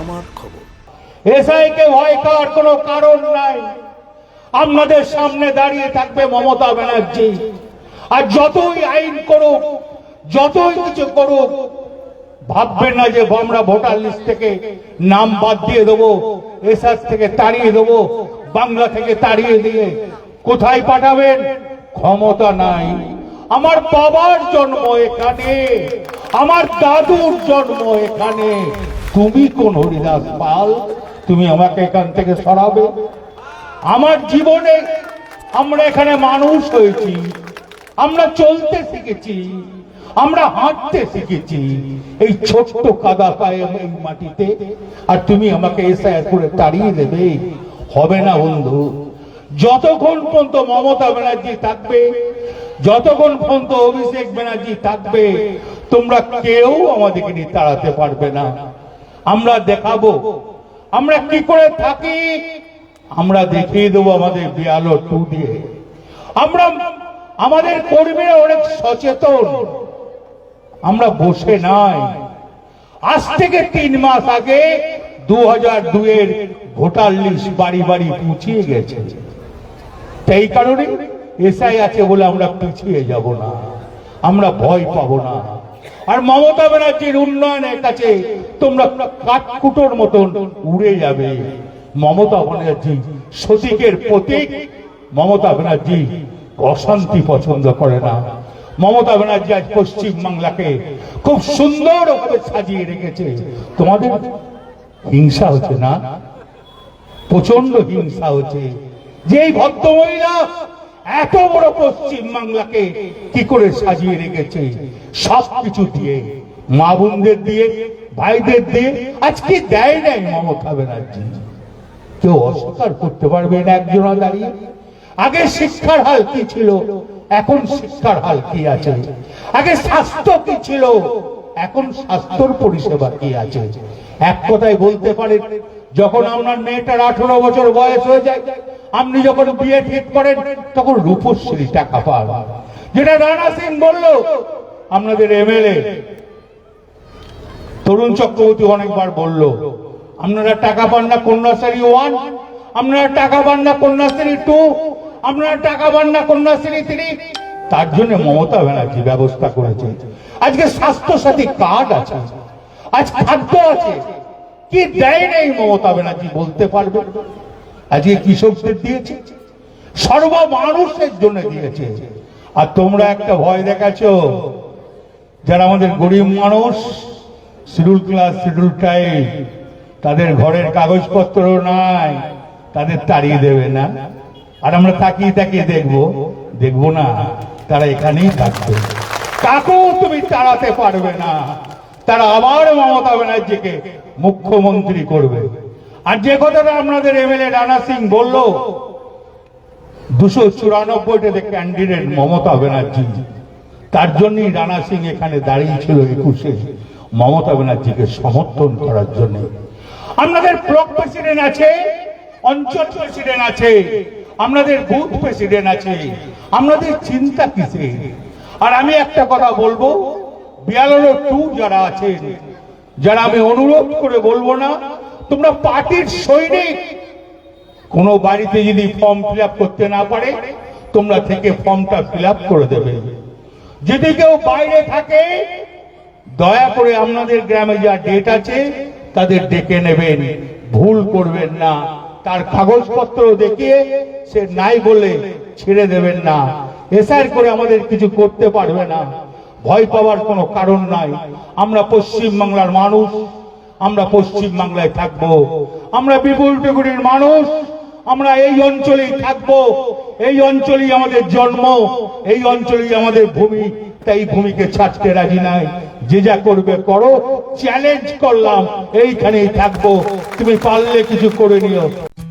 আমার খবর। এসআইকে ভয় পাওয়ার কোনো কারণ নাই। আপনাদের সামনে দাঁড়িয়ে থাকবে মমতা ব্যানার্জি। আর যতই আইন করুক, যতই কিছু করুক, ভাববেন না যে আমরা ভোটার লিস্ট থেকে নাম বাদ দিয়ে দেবো, এসআর থেকে তাড়িয়ে দেবো, বাংলা থেকে তাড়িয়ে দিয়ে। কোথায় পাঠাবেন? ক্ষমতা নাই। আমার বাবার জন্ম এখানে, আমার দাদুর জন্ম এখানে। তুমি কোন হরিদাস পাল, তুমি আমাকে এখান থেকে সরাবে। আমার জীবনে আমরা এখানে মানুষ হয়েছি, আমরা চলতে শিখেছি, আমরা হাঁটতে শিখেছি। এই ছোট্ট কাদা পায়ে এই মাটিতে, আর তুমি আমাকে এসআইআর করে তাড়িয়ে দেবে। হবে না বন্ধু। যতক্ষণ পর্যন্ত মমতা ব্যানার্জি থাকবে, যতক্ষণ পর্যন্ত অভিষেক ব্যানার্জি থাকবে, তোমরা কেউ আমাদেরকে নিয়ে তাড়াতে পারবে না। আমরা দেখাবো। আমরা কি করে থাকি? আমরা দেখিয়ে দেবো আমাদের বিয়ালো টু দিয়ে আমরা, আমাদের কর্মীরা অনেক সচেতন। আমরা বসে নাই। আজ থেকে তিন মাস আগে দু হাজার দুয়ের ভোটার লিস্ট বাড়ি বাড়ি পৌঁছিয়ে গেছে। এই কারণে এসআই আছে বলে আমরা পিছিয়ে যাব না। আমরা ভয় পাবো না। আর মমতা ব্যানার্জির উন্নয়নের কাছে তোমরা কাঠকুটোর মতন উড়ে যাবে। মমতা ব্যানার্জি সতীকের প্রতীক, মমতা ব্যানার্জি অশান্তি পছন্দ করে না। মমতা ব্যানার্জি আজ পশ্চিম বাংলাকে খুব সুন্দরভাবে সাজিয়ে রেখেছে। তোমাদের হিংসা হচ্ছে না? প্রচণ্ড হিংসা হচ্ছে। যে এই ভদ্রমহিলা এত বড় পশ্চিম বাংলাকে কি করে সাজিয়ে রেখেছে? সব কিছু দিয়ে মা বোনদের দিয়ে, ভাইদের দিয়ে, আজকে দেয় নাই মমতা ব্যানার্জি। কেউ অস্বীকার করতে পারবে না একজনা দাঁড়িয়ে আগে শিক্ষার হাল কি ছিল? এখন শিক্ষার হাল কি আছে? আগে স্বাস্থ্য কি ছিল? এখন স্বাস্থ্যর পরিষেবা কি আছে? এক কথায় বলতে পারেন, যখন আপনার মেয়েটার আঠারো বছর বয়স হয়ে যায় আপনি যখন বিয়ে ঠিক করেন, তখন রূপশ্রী টাকা পান। যেটা রানা সিং বলল, আপনাদের এমএলএ, তরুণ চক্রবর্তী অনেকবার বলল, আপনারা টাকা পান না কন্যাশ্রী ওয়ান, আপনারা টাকা পান না কন্যাশ্রী টু, আপনারা টাকা পান না কন্যাশ্রী থ্রি। তার জন্য মমতা ব্যানার্জি ব্যবস্থা করেছে। আজকে স্বাস্থ্য সাথী কার্ড আছে, আজ খাদ্য আছে। কি দেয় নেই মমতা ব্যানার্জি বলতে পারবে আজকে কৃষকদের দিয়েছে। সর্ব মানুষের জন্য দিয়েছে। আর তোমরা একটা ভয় দেখাছো যারা আমাদের গরিব মানুষ, শিডিউল ক্লাস, শিডিউল টাইম, তাদের ঘরের কাগজপত্র নাই, তাদের তাড়িয়ে দেবে না। আর আমরা তাকিয়ে তাকিয়ে দেখব দেখব না, তারা এখানেই থাকবে। কাকেও তুমি তাড়াতে পারবে না। তারা আবার মমতা ব্যানার্জিকে মুখ্যমন্ত্রী করবে। আর যে কথাটা আপনাদের এমএলএ রানা সিং বলল, দুশো চুরানব্বইটাতে ক্যান্ডিডেট মমতা ব্যানার্জি, তার জন্যই রানা সিং এখানে দাঁড়িয়েছিল একুশে মমতা ব্যানার্জিকে সমর্থন করার জন্য। আপনাদের ব্লক প্রেসিডেন্ট আছে, অঞ্চল প্রেসিডেন্ট আছে আপনাদের বুথ প্রেসিডেন্ট আছে আপনাদের চিন্তা কিসে? আর আমি একটা কথা বলব বিয়াল্লিশ টু যারা আছেন, যারা আমি অনুরোধ করে বলব না তোমরা পার্টির সৈনিক। কোনো বাড়িতে যদি ফর্ম ফিল করতে না পারে, তোমরা থেকে ফর্মটা ফিল করে দেবে। যদি কেউ বাইরে থাকে, দয়া করে আপনাদের গ্রামে যা ডেট আছে, তাদের ডেকে নেবেন। ভুল করবেন না। তার কাগজপত্র দেখিয়ে সে নাই বলে ছেড়ে দেবেন না। এসআর করে আমাদের কিছু করতে পারবে না। ভয় পাওয়ার কোনো কারণ নাই। আমরা পশ্চিম বাংলার মানুষ। আমরা পশ্চিম বাংলায় থাকব। আমরা বিপুল টুকুরির মানুষ। আমরা এই অঞ্চলেই থাকব। এই অঞ্চলেই আমাদের জন্ম। এই অঞ্চলেই আমাদের ভূমি। তাই ভূমিকে ছাড়তে রাজি নাই। যে যা করবে করো। চ্যালেঞ্জ করলাম। এইখানেই থাকব। তুমি পারলে কিছু করে নিও।